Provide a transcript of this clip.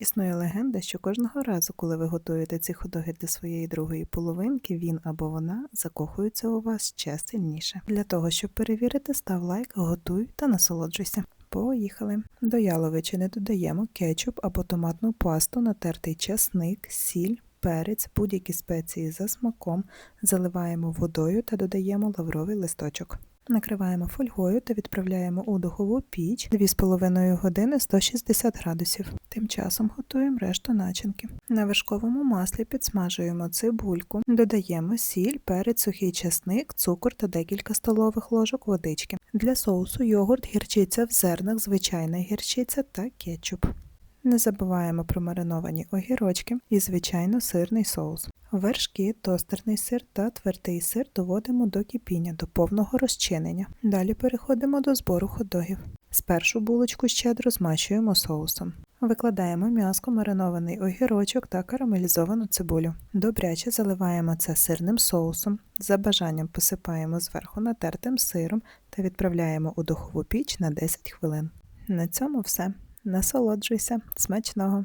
Існує легенда, що кожного разу, коли ви готуєте ці ходоги для своєї другої половинки, він або вона закохуються у вас ще сильніше. Для того, щоб перевірити, став лайк, готуй та насолоджуйся. Поїхали. До яловичини додаємо кетчуп або томатну пасту, натертий часник, сіль, перець, будь-які спеції за смаком, заливаємо водою та додаємо лавровий листочок. Накриваємо фольгою та відправляємо у духову піч 2,5 години 160 градусів. Тим часом готуємо решту начинки. На вершковому маслі підсмажуємо цибульку, додаємо сіль, перець, сухий чесник, цукор та декілька столових ложок водички. Для соусу йогурт, гірчиця в зернах, звичайна гірчиця та кетчуп. Не забуваємо про мариновані огірочки і, звичайно, сирний соус. Вершки, тостерний сир та твердий сир доводимо до кипіння, до повного розчинення. Далі переходимо до збору ходогів. Спершу булочку щедро змащуємо соусом. Викладаємо м'яско, маринований огірочок та карамелізовану цибулю. Добряче заливаємо це сирним соусом. За бажанням посипаємо зверху натертим сиром та відправляємо у духову піч на 10 хвилин. На цьому все. Насолоджуйся, смачного!